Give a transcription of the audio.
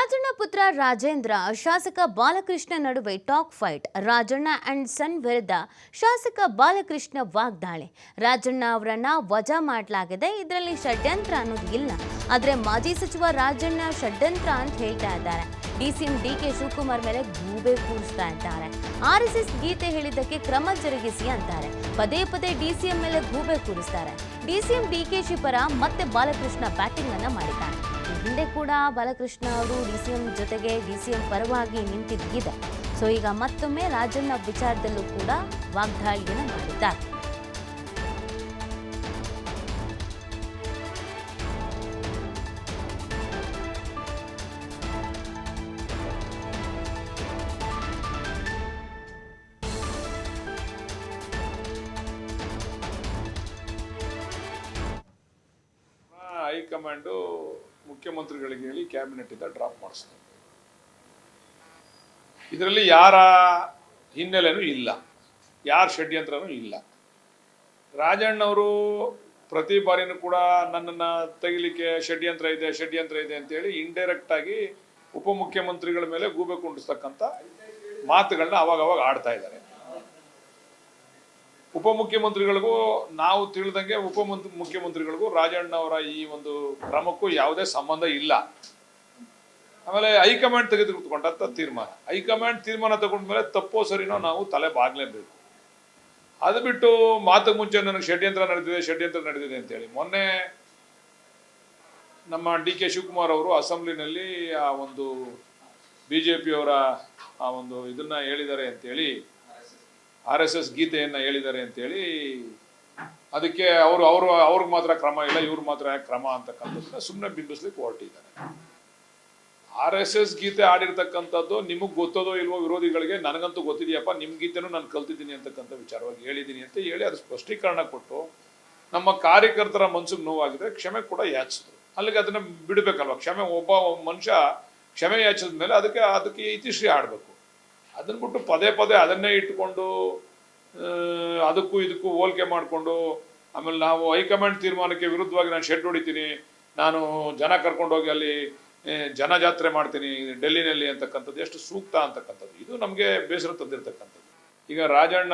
ರಾಜಣ್ಣ ಪುತ್ರ ರಾಜೇಂದ್ರ, ಶಾಸಕ ಬಾಲಕೃಷ್ಣ ನಡುವೆ talk fight, Rajanna and son ವಿರುದ್ಧ ಶಾಸಕ ಬಾಲಕೃಷ್ಣ ವಾಗ್ದಾಳಿ. ರಾಜಣ್ಣ ಅವರನ್ನ ವಜಾ ಮಾಡಲಾಗಿದೆ, ಇದರಲ್ಲಿ ಷಡ್ಯಂತ್ರ ಅನ್ನೋದು ಇಲ್ಲ. ಆದರೆ ಮಾಜಿ ಸಚಿವ ರಾಜಣ್ಣ ಷಡ್ಯಂತ್ರ ಅಂತ ಹೇಳ್ತಾ ಇದ್ದಾರೆ. ಡಿಸಿಎಂ ಡಿ ಕೆ ಶಿವಕುಮಾರ್ ಮೇಲೆ ಗೂಬೆ ಕೂರಿಸ್ತಾ ಇದ್ದಾರೆ. ಆರ್ ಎಸ್ ಎಸ್ ಗೀತೆ ಹೇಳಿದ್ದಕ್ಕೆ ಕ್ರಮ ಜರುಗಿಸಿ ಅಂತಾರೆ. ಪದೇ ಪದೇ ಡಿಸಿಎಂ ಮೇಲೆ ಗೂಬೆ ಕೂರಿಸ್ತಾರೆ. ಡಿಸಿಎಂ ಶಿ ಪರ ಮತ್ತೆ ಬಾಲಕೃಷ್ಣ ಬ್ಯಾಟಿಂಗ್ ಅನ್ನ ಮಾಡಿದ್ದಾರೆ. ಹಿಂದೆ ಕೂಡ ಬಾಲಕೃಷ್ಣ ಅವರು ಡಿ ಸಿ ಎಂ ಜೊತೆಗೆ ಡಿ ಸಿ ಎಂ ಪರವಾಗಿ ನಿಂತಿದ್ದಿದೆ. ಸೊ, ಈಗ ಮತ್ತೊಮ್ಮೆ ರಾಜಣ್ಣ ವಿಚಾರದಲ್ಲೂ ಕೂಡ ವಾಗ್ದಾಳಿಯನ್ನು ಮಾಡಿದ್ದಾರೆ. ಹೈಕಮಾಂಡು ಮುಖ್ಯಮಂತ್ರಿಗಳಿಗೆ ಹೇಳಿ ಕ್ಯಾಬಿನೆಟ್ ಡ್ರಾಪ್ ಮಾಡಿಸ್ತಾರೆ. ಇದರಲ್ಲಿ ಯಾರ ಹಿನ್ನೆಲೆನೂ ಇಲ್ಲ. ಯಾರ ಷಡ್ಯಂತ್ರನೂ ಇಲ್ಲ. ರಾಜಣ್ಣವರು ಪ್ರತಿ ಬಾರಿನೂ ಕೂಡ ನನ್ನನ್ನು ತೆಗಿಲಿಕ್ಕೆ ಷಡ್ಯಂತ್ರ ಇದೆ ಷಡ್ಯಂತ್ರ ಇದೆ ಅಂತೇಳಿ ಇಂಡೈರೆಕ್ಟ್ ಆಗಿ ಉಪಮುಖ್ಯಮಂತ್ರಿಗಳ ಮೇಲೆ ಗೂಬೆ ಕುಂಡಿಸ್ತಕ್ಕಂಥ ಮಾತುಗಳನ್ನ ಅವಾಗ ಅವಾಗ ಆಡ್ತಾ ಇದ್ದಾರೆ. ಉಪಮುಖ್ಯಮಂತ್ರಿಗಳಿಗೂ ನಾವು ತಿಳಿದಂಗೆ ಉಪ ಮುಖ್ಯಮಂತ್ರಿಗಳಿಗೂ ರಾಜಣ್ಣ ಅವರ ಈ ಒಂದು ಕ್ರಮಕ್ಕೂ ಯಾವುದೇ ಸಂಬಂಧ ಇಲ್ಲ. ಆಮೇಲೆ ಹೈಕಮಾಂಡ್ ತೆಗೆದುಕೊಂಡಂತ ತೀರ್ಮಾನ. ಹೈಕಮಾಂಡ್ ತೀರ್ಮಾನ ತಗೊಂಡ್ಮೇಲೆ ತಪ್ಪೋ ಸರಿನೋ ನಾವು ತಲೆ ಬಾಗ್ಲೇಬೇಕು. ಅದು ಬಿಟ್ಟು ಮಾತು ಮುಂಚೆ ನನಗೆ ಷಡ್ಯಂತ್ರ ನಡೆದಿದೆ ಷಡ್ಯಂತ್ರ ನಡೆದಿದೆ ಅಂತೇಳಿ. ಮೊನ್ನೆ ನಮ್ಮ ಡಿ ಕೆ ಶಿವಕುಮಾರ್ ಅವರು ಅಸೆಂಬ್ಲಿನಲ್ಲಿ ಆ ಒಂದು ಬಿ ಜೆ ಪಿಯವರ ಆ ಒಂದು ಇದನ್ನ ಹೇಳಿದ್ದಾರೆ ಅಂತೇಳಿ ಆರ್ ಎಸ್ ಎಸ್ ಗೀತೆಯನ್ನ ಹೇಳಿದ್ದಾರೆ ಅಂತೇಳಿ ಅದಕ್ಕೆ ಅವರು ಅವರು ಅವ್ರಿಗೆ ಮಾತ್ರ ಕ್ರಮ ಇಲ್ಲ ಇವ್ರಿಗೆ ಮಾತ್ರ ಕ್ರಮ ಅಂತಕ್ಕಂಥದ್ದನ್ನ ಸುಮ್ಮನೆ ಬಿಂಬಿಸ್ಲಿಕ್ಕೆ ಹೊರಟಿದ್ದಾರೆ. ಆರ್ ಎಸ್ ಎಸ್ ಗೀತೆ ಆಡಿರ್ತಕ್ಕಂಥದ್ದು ನಿಮಗೆ ಗೊತ್ತದೋ ಇಲ್ವೋ ವಿರೋಧಿಗಳಿಗೆ ನನಗಂತೂ ಗೊತ್ತಿದೆಯಪ್ಪ ನಿಮ್ಮ ಗೀತೆನೂ ನಾನು ಕಲ್ತಿದ್ದೀನಿ ಅಂತಕ್ಕಂಥ ವಿಚಾರವಾಗಿ ಹೇಳಿದ್ದೀನಿ ಅಂತ ಹೇಳಿ ಅದು ಸ್ಪಷ್ಟೀಕರಣ ಕೊಟ್ಟು ನಮ್ಮ ಕಾರ್ಯಕರ್ತರ ಮನ್ಸಿಗೆ ನೋವಾಗಿದ್ರೆ ಕ್ಷಮೆ ಕೂಡ ಯಾಚಿಸಿದ್ರು. ಅಲ್ಲಿಗೆ ಅದನ್ನ ಬಿಡಬೇಕಲ್ವ? ಕ್ಷಮೆ ಒಬ್ಬ ಮನುಷ್ಯ ಕ್ಷಮೆ ಯಾಚಿಸಿದ ಮೇಲೆ ಅದಕ್ಕೆ ಅದಕ್ಕೆ ಇತಿಶ್ರೀ ಆಡಬೇಕು ಅದನ್ನ ಬಿಟ್ಟು ಪದೇ ಪದೇ ಅದನ್ನೇ ಇಟ್ಕೊಂಡು ಅದಕ್ಕೂ ಇದಕ್ಕೂ ಹೋಲಿಕೆ ಮಾಡಿಕೊಂಡು, ಆಮೇಲೆ ನಾವು ಹೈಕಮಾಂಡ್ ತೀರ್ಮಾನಕ್ಕೆ ವಿರುದ್ಧವಾಗಿ ನಾನು ಶೆಡ್ ಹೊಡಿತೀನಿ, ನಾನು ಜನ ಕರ್ಕೊಂಡೋಗಿ ಅಲ್ಲಿ ಜನ ಜಾತ್ರೆ ಮಾಡ್ತೀನಿ, ಡೆಲ್ಲಿನಲ್ಲಿ ಅಂತಕ್ಕಂಥದ್ದು, ಎಷ್ಟು ಸೂಕ್ತ ಅಂತಕ್ಕಂಥದ್ದು. ಇದು ನಮಗೆ ಬೇಸರ ತಂದಿರತಕ್ಕಂಥದ್ದು. ಈಗ ರಾಜಣ್ಣ